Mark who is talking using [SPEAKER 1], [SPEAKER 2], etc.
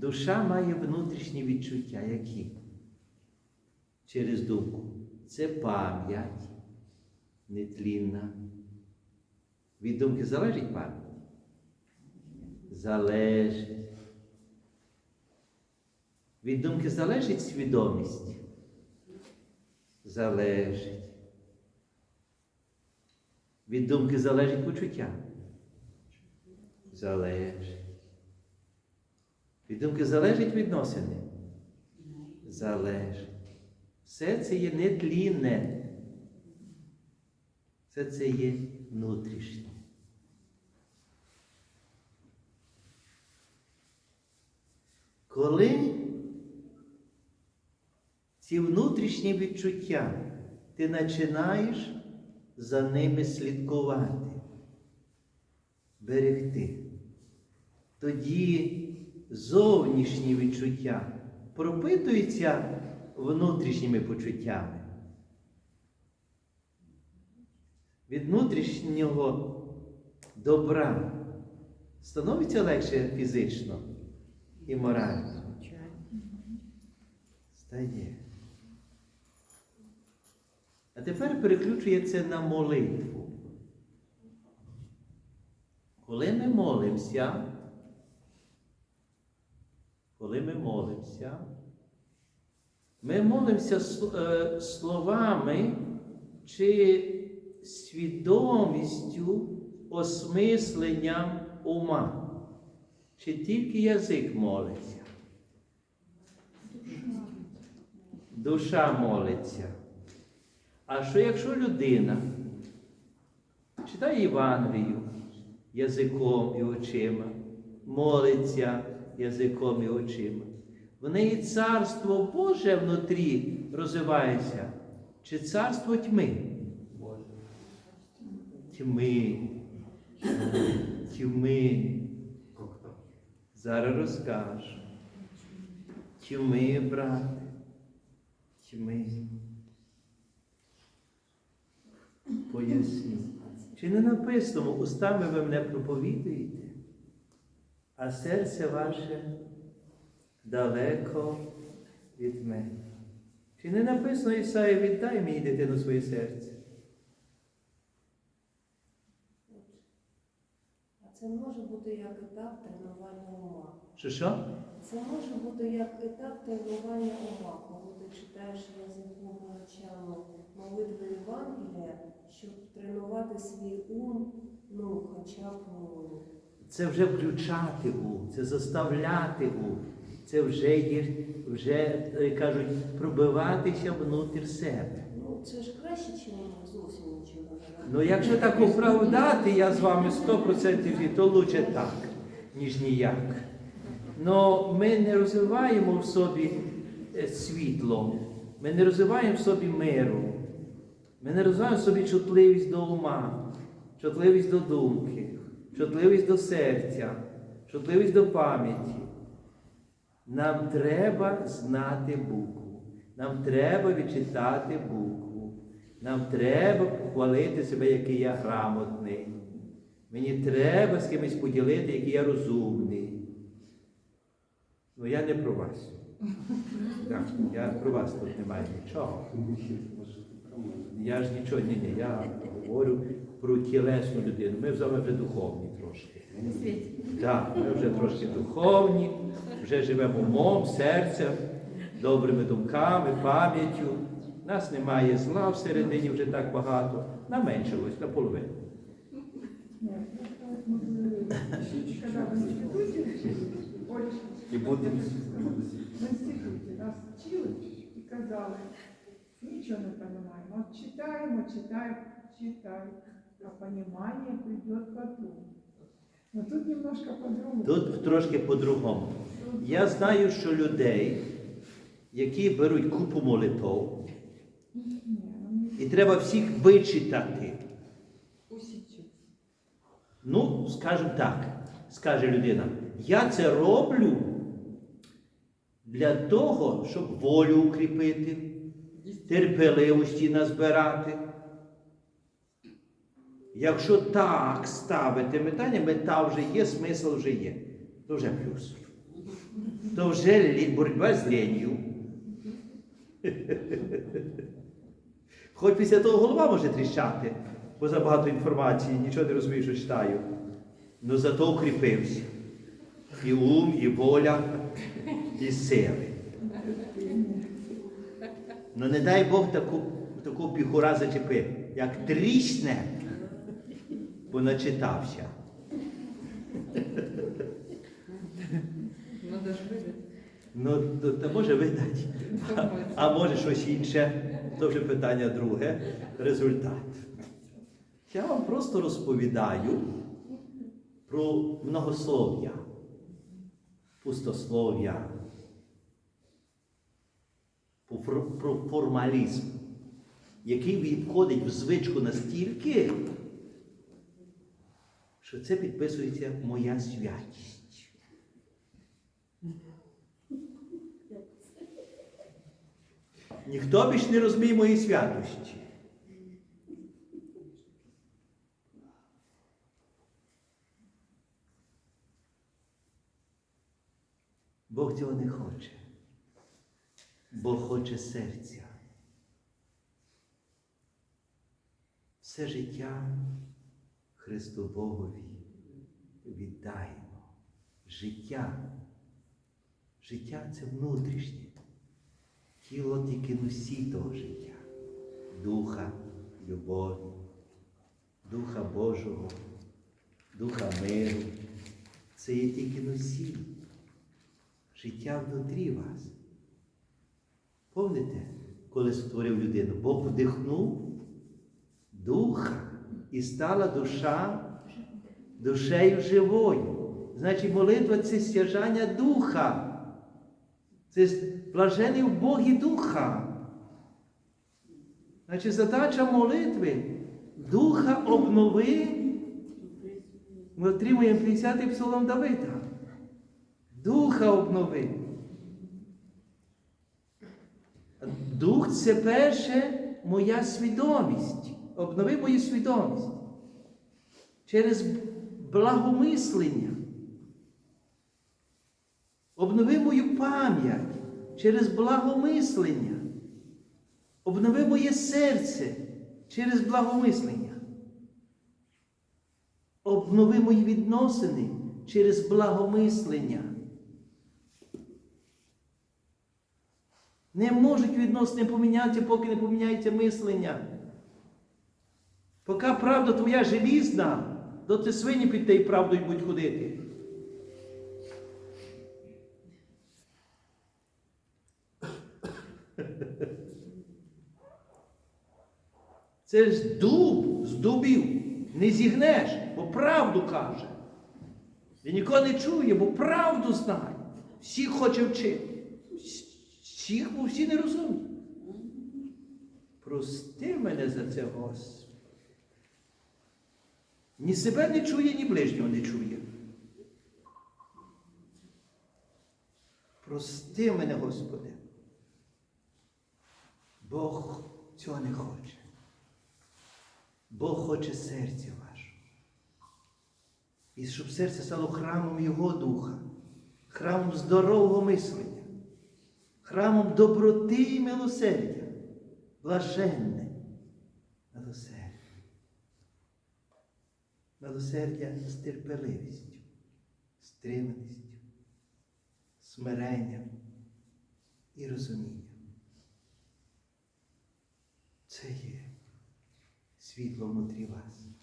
[SPEAKER 1] Душа має внутрішні відчуття, які? Через думку. Це пам'ять нетлінна. Від думки залежить пам'ять? Залежить. Від думки залежить свідомість? Залежить. Від думки залежить почуття? Залежить. Думки залежить відносини? Залежить. Все це є нетлінне. Все це є внутрішнє. Коли ці внутрішні відчуття ти починаєш за ними слідкувати, берегти, тоді зовнішні відчуття пропитуються внутрішніми почуттями. Від внутрішнього добра становиться легше фізично і морально. Стає. А тепер переключується на молитву. Коли ми молимося, коли ми молимося, ми молимося е, словами чи свідомістю осмисленням ума, чи тільки язик молиться. Душа молиться. А що якщо людина читає Євангелію язиком і очима, молиться язиком і очима, в неї царство Боже внутрі розвивається, чи царство тьми? Тьми. Тьми. Зараз розкажу. Тьми, брате. Тьми. Поясню. Чи не написано, устами ви мене проповідуєте, а серце ваше далеко від мене. Чи не написано Ісая, віддай мені дитину своє серце?
[SPEAKER 2] А це може бути як етап тренування ума.
[SPEAKER 1] Що що?
[SPEAKER 2] Це може бути як етап тренування ума, коли ти читаєш язиком і очами молитви Євангелія, щоб тренувати свій ум, ну, хоча б ну,
[SPEAKER 1] Це вже включати ум, це заставляти ум. Це вже є, вже е, кажуть, пробиватися внутрі себе.
[SPEAKER 2] ну це ж краще, ніж зовсім нічого.
[SPEAKER 1] Ну, якщо так оправдати, я з вами 100% зі, то лучше так, ніж ніяк. Но ми не розвиваємо в собі е, світло, ми не розвиваємо в собі миру, ми не розвиваємо в собі чутливість до ума, чутливість до думки, чутливість до серця, чутливість до пам'яті. Нам треба знати букву, нам треба відчитати букву, нам треба похвалити себе, який я грамотний. Мені треба з кимось поділити, який я розумний. Ну я не про вас. Так, я про вас тут немає нічого. Я ж нічого, ні, ні, я говорю про тілесну людину. Ми з вами вже духовні трошки. Так, ми вже трошки духовні, вже живемо умом, серцем, добрими думками, пам'яттю. Нас немає зла всередині вже так багато. Наменшилось наполовину.
[SPEAKER 3] І будемо.
[SPEAKER 4] в институте нас вчили и казали, ничего не читаем, вот читаем, читаем, а понимание придет потом. Но тут немножко по-другому.
[SPEAKER 1] Тут трошки по-другому. Я знаю, що людей, які беруть купу молитов,
[SPEAKER 4] ну, не
[SPEAKER 1] і треба всіх вичитати. Ну, скажімо так, скаже людина, я це роблю для того, щоб волю укріпити, терпеливості назбирати. Якщо так ставити питання, мета вже є, смисл вже є. То вже плюс. то вже боротьба з лінію. Хоч після того голова може тріщати, бо забагато інформації, нічого не розумію, що читаю. Ну зато укріпився. І ум, і воля, і сили. Ну не дай Бог таку, таку піхура зачепити, як трісне, бо начитався. Ну, то, то може видати, а, а може щось інше, то вже питання друге, результат. Я вам просто розповідаю про многослов'я, пустослов'я, про формалізм, який відходить в звичку настільки, що це підписується моя святість. Ніхто більш не розуміє моєї святості. Бог цього не хоче. Бог хоче серця. Все життя Христу Богові віддаємо. Життя. Життя це внутрішнє. Тіло тільки носій того життя, духа, любові, Духа Божого, Духа миру. Це є тільки носій. Життя внутрі вас. Помните, коли створив людину, Бог вдихнув духа і стала душа душею живою. Значить, молитва це стяжання духа. Це блажений в Богі Духа. Значить, задача молитви Духа обнови. Ми отримуємо 50-й псалом Давида. Духа обнови. Дух це перше моя свідомість. Обнови мою свідомість. Через благомислення. Обнови мою пам'ять через благомислення. Обнови моє серце через благомислення. Обнови мої відносини через благомислення. Не можуть відносини помінятися, поки не поміняється мислення. Поки правда твоя желізна, доти свині під тією правдою будуть ходити. Це ж дуб з дубів. Не зігнеш, бо правду каже. І нікого не чує, бо правду знає. Всіх хоче вчити. Всіх, бо всі не розумні. Прости мене за це, Господи. Ні себе не чує, ні ближнього не чує. Прости мене, Господи. Бог цього не хоче. Бог хоче серця ваше. І щоб серце стало храмом Його Духа, храмом здорового мислення, храмом доброти і милосердя, блаженне милосердя. Милосердя з терпеливістю, стриманістю, смиренням і розумінням. Це є світло внутрі вас.